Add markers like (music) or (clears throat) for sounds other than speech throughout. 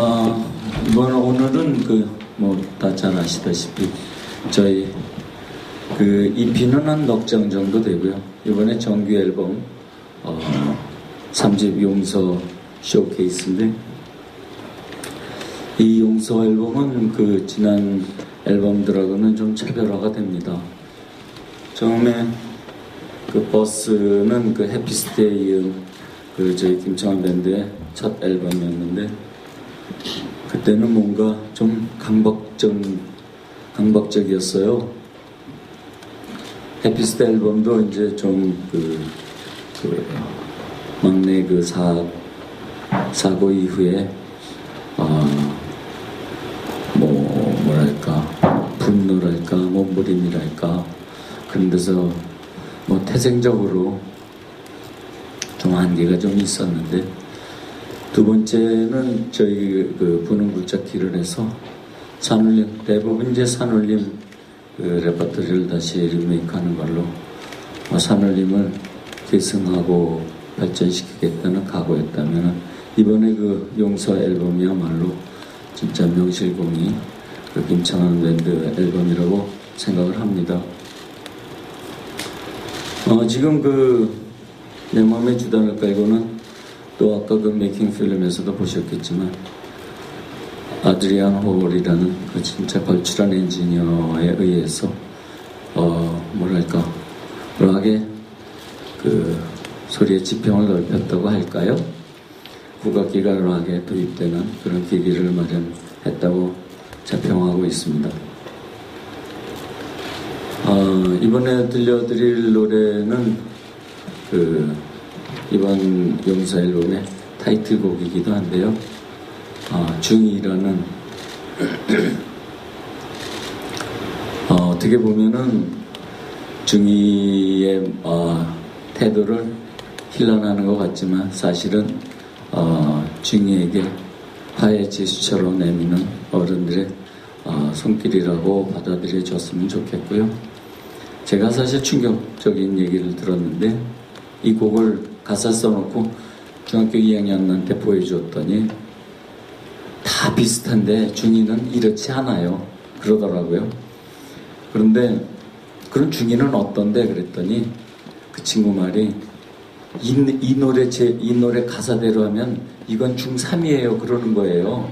아, 이번 오늘은 그뭐다잘 아시다시피 저희 그 EP는 한 넉 장 정도 되고요. 이번에 정규 앨범 어, 3집 용서 쇼케이스인데 이 용서 앨범은 그 지난 앨범들하고는 좀 차별화가 됩니다. 처음에 그 버스는 그 해피스테이 그 저희 김창완 밴드의 첫 앨범이었는데 그때는 뭔가 좀 강박적 강박적이었어요. 해피스테 앨범도 이제 좀그 그 막내 그 사, 사고 이후에 어, 뭐 뭐랄까 분노랄까 몸부림이랄까 그런 데서 뭐 태생적으로 좀 한계가 좀 있었는데 두 번째는 저희 그 부는 굴착기를 해서 산울림 대부분 이제 산울림 그 레퍼토리를 다시 리메이크하는 걸로 뭐 산울림을 계승하고 발전시키겠다는 각오였다면 이번에 그 용서 앨범이야말로 진짜 명실공히 그 김창완 밴드 앨범이라고 생각을 합니다. 어, 지금 그 내 마음의 주단을 깔고는 또 아까 그 메이킹 필름에서도 보셨겠지만 아드리안 호월이라는 그 진짜 걸출한 엔지니어에 의해서 어 뭐랄까 락의 그 소리의 지평을 넓혔다고 할까요? 국악기가 락에 도입되는 그런 계기를 마련했다고 자평하고 있습니다. 어, 이번에 들려드릴 노래는 그 이번 용사 앨범의 타이틀곡이기도 한데요. 어, 중이라는 (clears throat) 어, 어떻게 보면은 중이의 어, 태도를 힐난하는 것 같지만 사실은 어, 중이에게 화해 지수처럼 내미는 어른들의 어, 손길이라고 받아들여졌으면 좋겠고요. 제가 사실 충격적인 얘기를 들었는데 이 곡을 가사 써놓고 중학교 2학년한테 보여주었더니 다 비슷한데 중이는 이렇지 않아요. 그러더라고요. 그런데 그런 중이는 어떤데 그랬더니 그 친구 말이 이, 이 노래 제, 이 노래 가사대로 하면 이건 중3이에요. 그러는 거예요.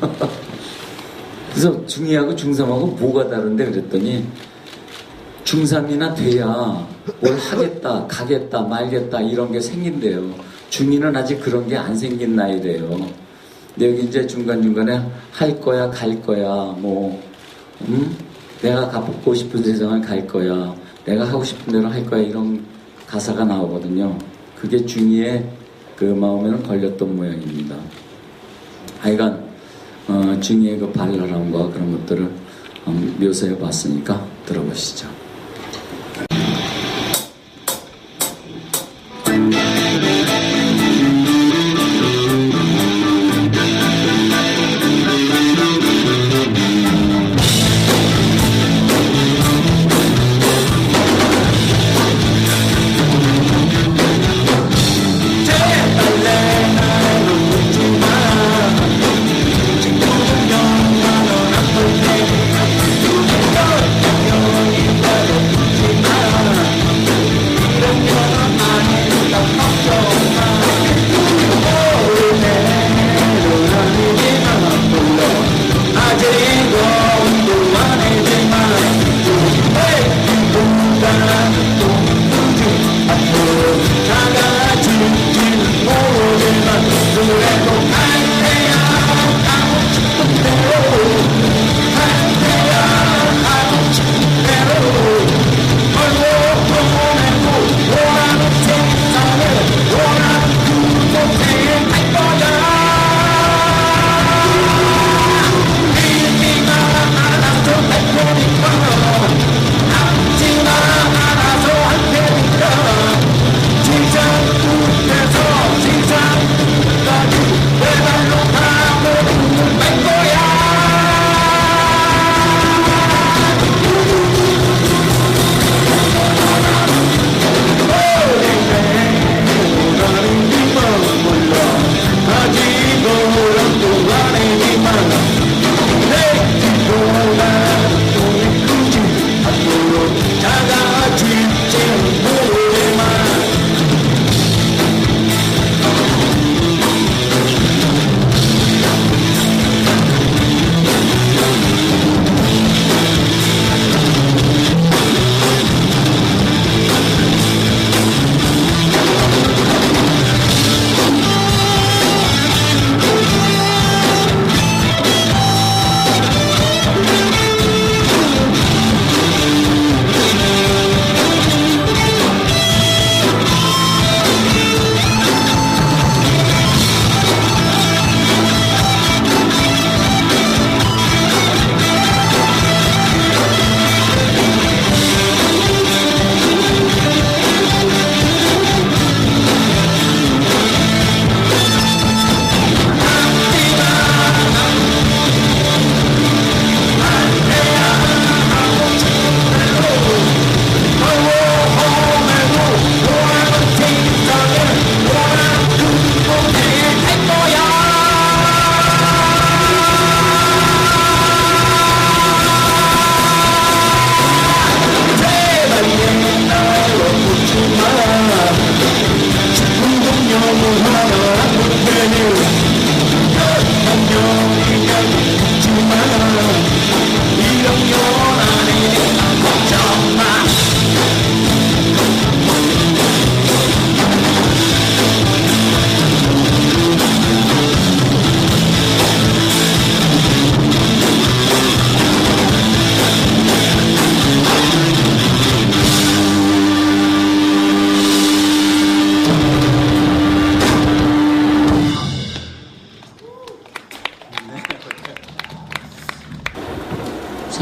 (laughs) 그래서 중2하고 중3하고 뭐가 다른데 그랬더니 중3이나 돼야 뭘 하겠다, 가겠다, 말겠다 이런 게 생긴대요. 중2는 아직 그런 게 안 생긴 나이래요. 근데 여기 이제 중간중간에 할 거야, 갈 거야, 뭐, 음? 내가 가보고 싶은 세상을 갈 거야, 내가 하고 싶은 대로 할 거야 이런 가사가 나오거든요. 그게 중2의 그 마음에는 걸렸던 모양입니다. 하여간 어, 중2의 그 발랄함과 그런 것들을 음, 묘사해 봤으니까 들어보시죠.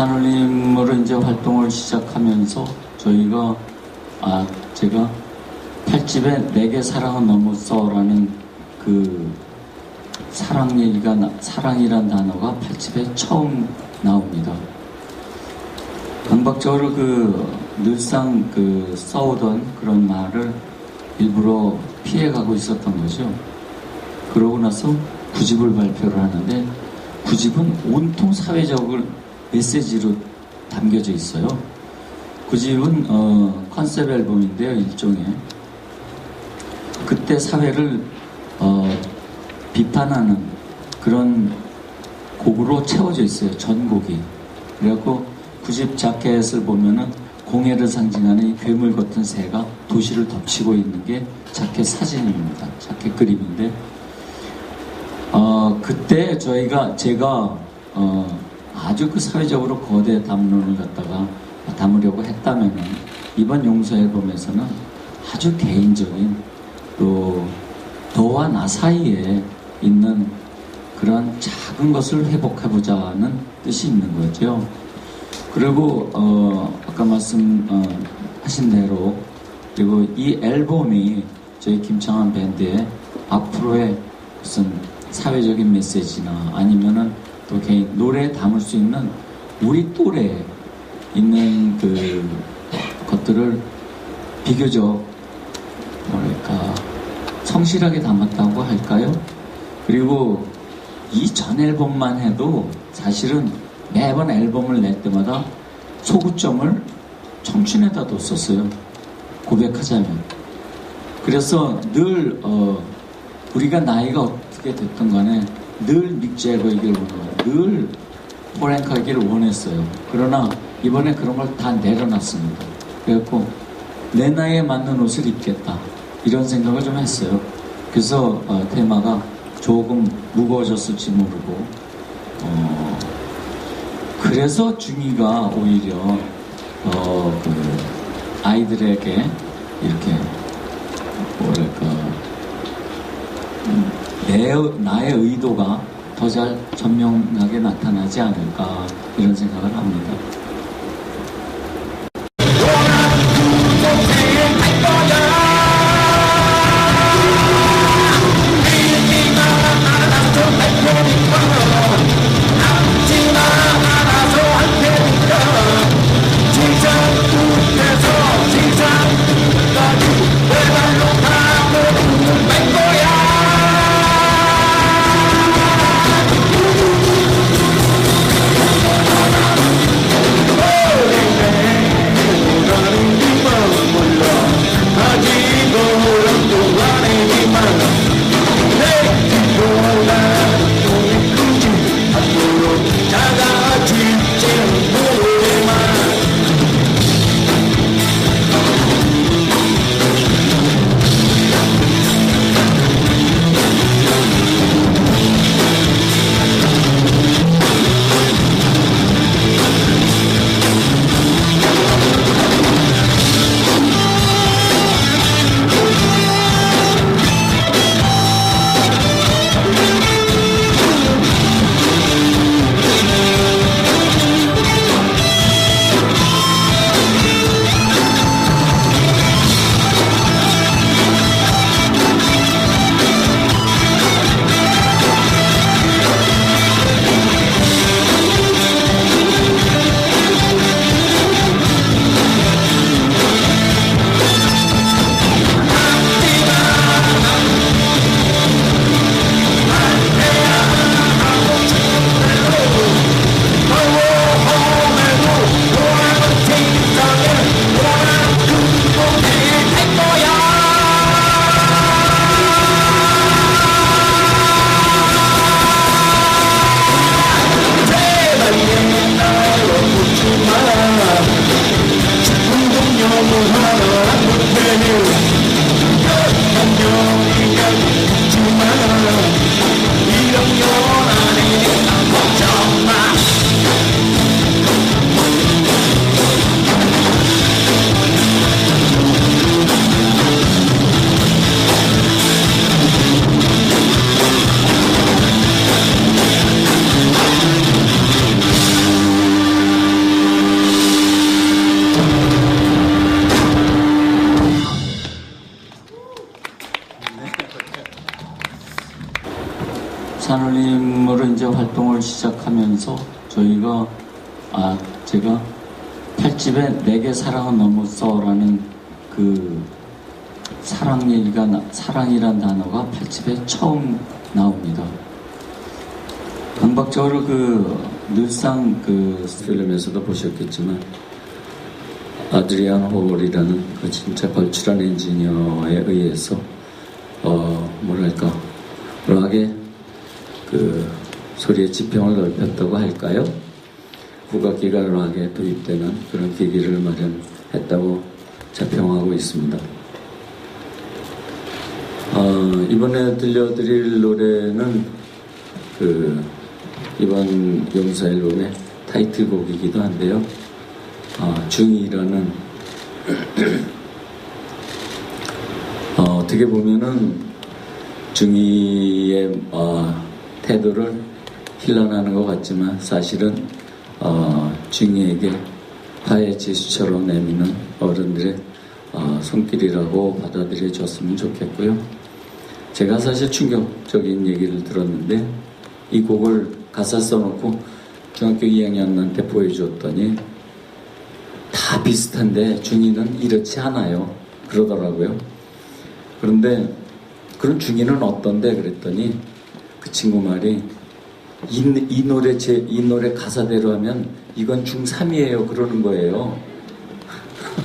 산울림으로 이제 활동을 시작하면서 저희가 아 제가 팔집에 내게 사랑은 넘었어라는 그 사랑 얘기가 나- 사랑이란 단어가 팔집에 처음 나옵니다. 강박적으로 그 늘상 그 써오던 그런 말을 일부러 피해가고 있었던 거죠. 그러고 나서 구집을 발표를 하는데 구집은 온통 사회적을 메시지로 담겨져 있어요. 구집은 어, 컨셉 앨범인데요, 일종의. 그때 사회를 어, 비판하는 그런 곡으로 채워져 있어요. 전곡이. 그래갖고 구집 자켓을 보면은 공해를 상징하는 이 괴물 같은 새가 도시를 덮치고 있는 게 자켓 사진입니다. 자켓 그림인데 어, 그때 저희가 제가 어, 아주 그 사회적으로 거대 담론을 갖다가 담으려고 했다면은 이번 용서 앨범에서는 아주 개인적인 또 너와 나 사이에 있는 그런 작은 것을 회복해보자는 뜻이 있는 거죠. 그리고 어, 아까 말씀하신 대로 그리고 이 앨범이 저희 김창완 밴드의 앞으로의 무슨 사회적인 메시지나 아니면은 또 개인 노래에 담을 수 있는 우리 또래에 있는 그 것들을 비교적 뭐랄까 성실하게 담았다고 할까요? 그리고 이 전 앨범만 해도 사실은 매번 앨범을 낼 때마다 소구점을 청춘에다 뒀었어요. 고백하자면. 그래서 늘 어, 우리가 나이가 어떻게 됐든 간에 늘 믹재거이길 원하고 늘 포랭카기를 원했어요. 그러나 이번에 그런 걸 다 내려놨습니다. 그래갖고 내 나이에 맞는 옷을 입겠다. 이런 생각을 좀 했어요. 그래서 어, 테마가 조금 무거워졌을지 모르고 어, 그래서 중이가 오히려 어, 그 아이들에게 이렇게 뭐랄까 음, 내 나의 의도가 더잘 선명하게 나타나지 않을까 이런 생각을 합니다. 산울림으로 이제 활동을 시작하면서 저희가 아 제가 팔집에 내게 사랑은 넘었어라는 그 사랑 얘기가 나- 사랑이란 단어가 팔집에 처음 나옵니다. 강박적으로 그 늘상 그 필름에서도 보셨겠지만 아드리안 호월이라는 그 진짜 걸출한 엔지니어에 의해서 어 뭐랄까 락의 그 소리의 지평을 넓혔다고 할까요? 국악기가 락에 도입되는 그런 계기를 마련했다고 자평하고 있습니다. 어, 이번에 들려드릴 노래는 그 이번 용사 앨범의 타이틀곡이기도 한데요. 어, 중이라는 (clears throat) 어, 어떻게 보면은 중이의 어, 태도를 힐난하는 것 같지만 사실은 어, 중이에게 화해 제스처로 내미는 어른들의 어, 손길이라고 받아들여 줬으면 좋겠고요. 제가 사실 충격적인 얘기를 들었는데 이 곡을 가사 써놓고 중학교 2학년한테 보여줬더니 다 비슷한데 중이는 이렇지 않아요. 그러더라고요. 그런데 그런 중이는 어떤데 그랬더니 그 친구 말이 이, 이 노래 제 이 노래 가사대로 하면 이건 중3이에요 그러는 거예요.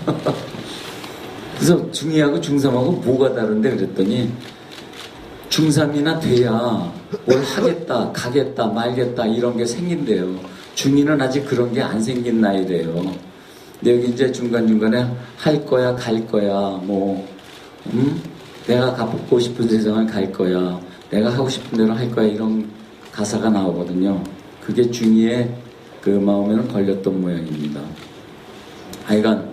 (laughs) 그래서 중2하고 중3하고 뭐가 다른데 그랬더니 중3이나 돼야 뭘 하겠다, 가겠다, 말겠다 이런 게 생긴대요. 중2는 아직 그런 게 안 생긴 나이래요. 근데 여기 이제 중간중간에 할 거야, 갈 거야, 뭐, 음? 내가 가보고 싶은 세상을 갈 거야, 내가 하고 싶은 대로 할 거야 이런 가사가 나오거든요. 그게 중2의 그 마음에는 걸렸던 모양입니다. 하여간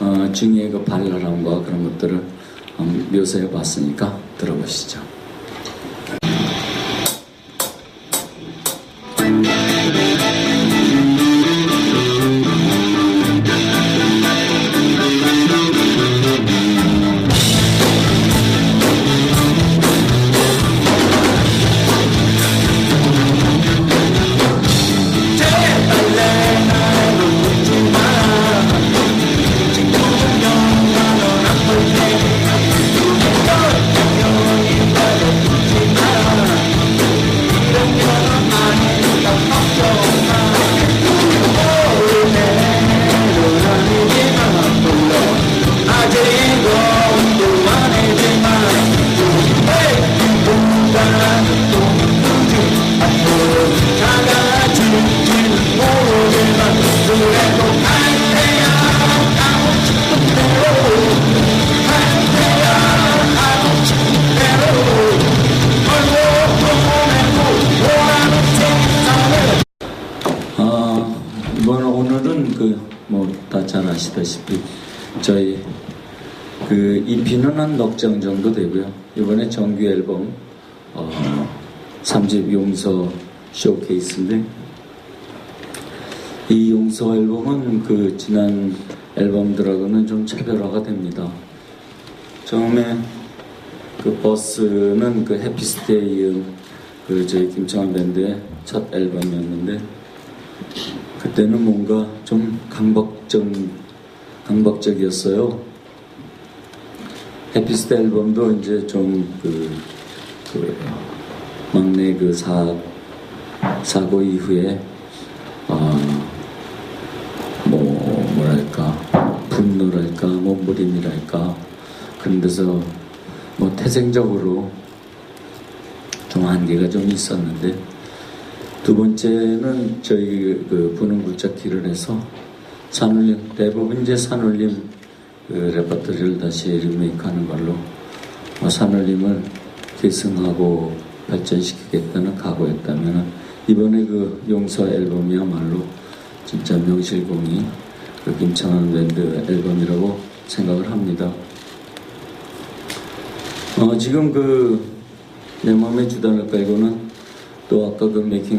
어, 중2의 그 발랄함과 그런 것들을 음, 묘사해 봤으니까 들어보시죠. 아시다시피 저희 그 EP는 한 넉 장 정도 되고요. 이번에 정규 앨범 어, 3집 용서 쇼케이스인데 이 용서 앨범은 그 지난 앨범들하고는 좀 차별화가 됩니다. 처음에 그 버스는 그 해피스테이 그 저희 김창완 밴드의 첫 앨범이었는데 그때는 뭔가 좀 강박적 강박적이었어요. 해피스테 앨범도 이제 좀그 그 막내 그 사, 사고 이후에 어, 뭐 뭐랄까 분노랄까 몸부림이랄까 그런 데서 뭐 태생적으로 좀 한계가 좀 있었는데 두 번째는 저희 그 부는 굴착기를 해서 산울림 대부분 이제 산울림 그 레퍼토리를 다시 리메이크하는 걸로 뭐 산울림을 계승하고 발전시키겠다는 각오였다면 이번에 그 용서 앨범이야말로 진짜 명실공히 그 김창완 밴드 앨범이라고 생각을 합니다. 어, 지금 그 내 마음의 주단을 깔고는 또 아까 그 메이킹